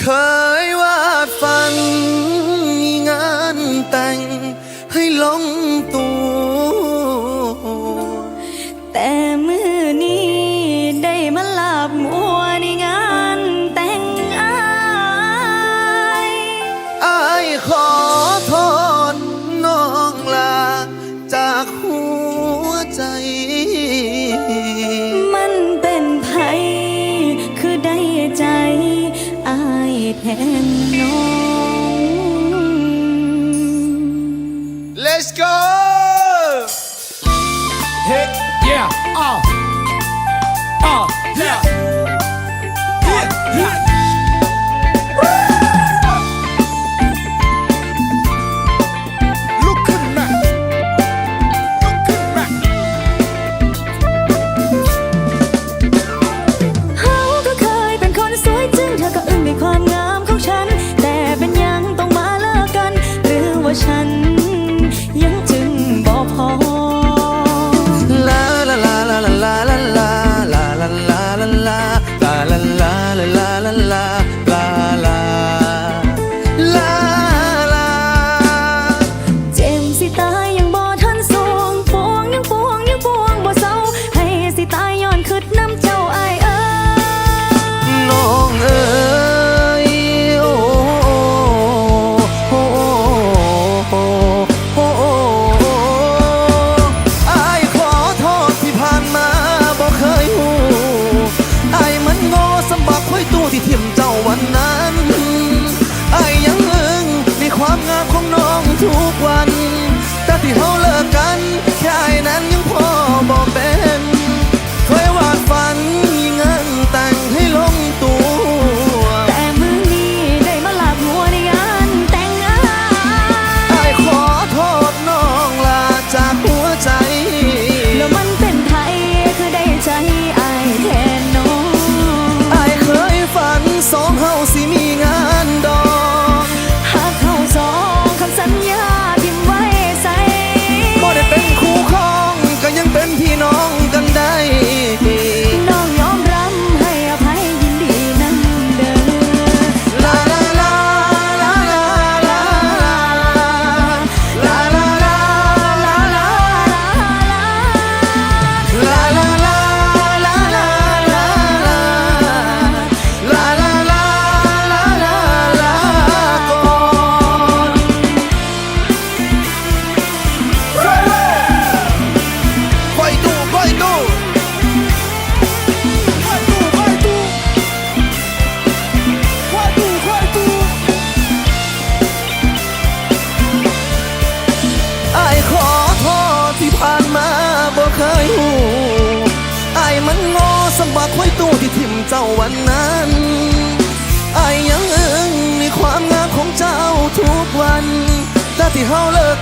เคยว่าฝันงานแต่งให้ลงตัว Let's go. คยหูไอ้มันงอสบักไว้ตู้ที่ทิมเจ้าวันนั้นไอ้ยังอึ้งในความงามของเจ้าทุกวัน แต่ที่เฮาเลิก